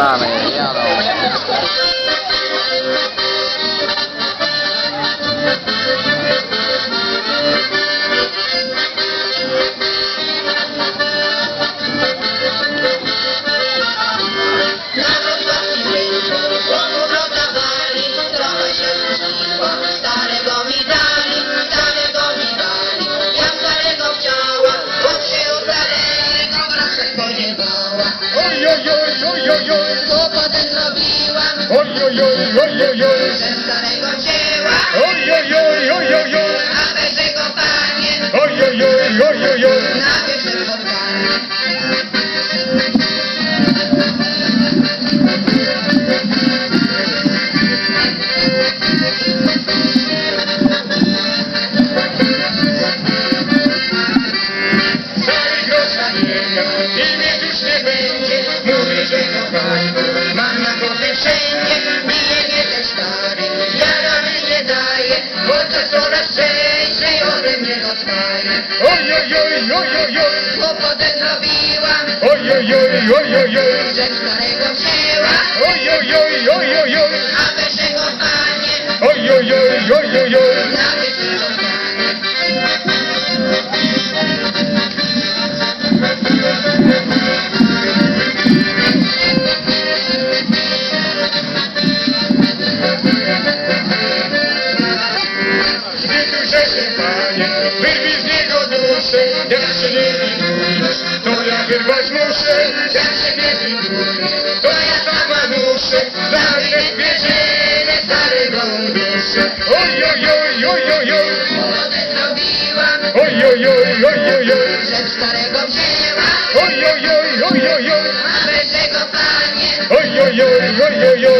strane, oj, oj, oj, Kłopotem zrobiłam, oj, oj, oj, oj, oj, oj, że starego wzięła, oj, oj, oj, oj, oj, oj, a weźego panie, oj, oj, oj, oj, oj, oj. Mnie dostaje. oj, oj, oj, oj, oj, oj, Kłopotem zrobiłam, oj, oj, oj, oj, oj, oj, że starego wzięła, oj, oj, oj, oj, oj, oj, a wyższego panie, oj, oj, oj, oj, oj, oj. Panie, wyrwij z niego duszę, jak się nie widujesz, to ja wyrwać muszę, jak się nie widujesz, to ja sama muszę, znaleźć więzienie starego duszę. Oj, oj, oj, oj, oj, oj, oj, oj, oj, oj, oj, oj, że starego wzięła, oj, oj, oj, oj, oj, oj, a wyższego panie, oj, oj, oj, oj, oj, oj.